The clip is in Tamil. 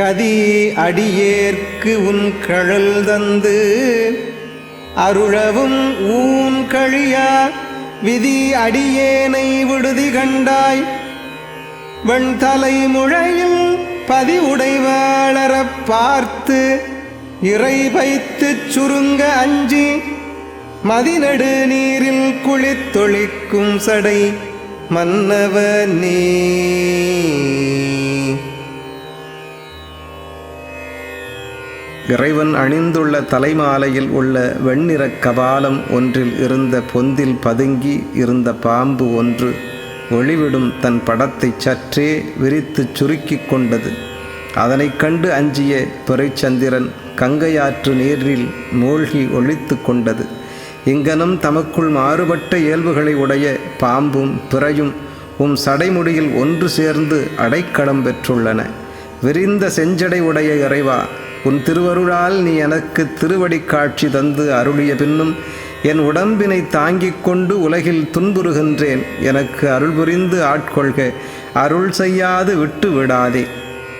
கதி அடியேற்கு உன் கழல் தந்து அருளவும் ஊன் கழியா விதி அடியேனை விடுதி கண்டாய். வெண்தலை முழையில் பதிவுடைவாளரப் பார்த்து இறை வைத்துச் சுருங்க அஞ்சி மதிநடு நீரில் குளித்தொழிக்கும் சடை மன்னவ நீ. இறைவன் அணிந்துள்ள தலைமாலையில் உள்ள வெண்ணிறக் கபாலம் ஒன்றில் இருந்த பொந்தில் பதுங்கி இருந்த பாம்பு ஒன்று ஒளிவிடும் தன் படத்தை சற்றே விரித்துச் சுருக்கிக் கொண்டது. அதனைக் கண்டு அஞ்சிய துரைச்சந்திரன் கங்கையாற்று நீரில் மூழ்கி ஒழித்து கொண்டது. இங்கனம் தமக்குள் மாறுபட்ட இயல்புகளை உடைய பாம்பும் பிறையும் உம் சடைமுடியில் ஒன்று சேர்ந்து அடைக்கலம் பெற்றுள்ளன. விரிந்த செஞ்சடை உடைய இறைவா உன் திருவருளால் நீ எனக்கு திருவடி காட்சி தந்து அருளிய பின்னும் என் உடம்பினை தாங்கிக் கொண்டு உலகில் துன்புறுகின்றேன். எனக்கு அருள் புரிந்து ஆட்கொள்க. அருள் செய்யாது விட்டு விடாதே.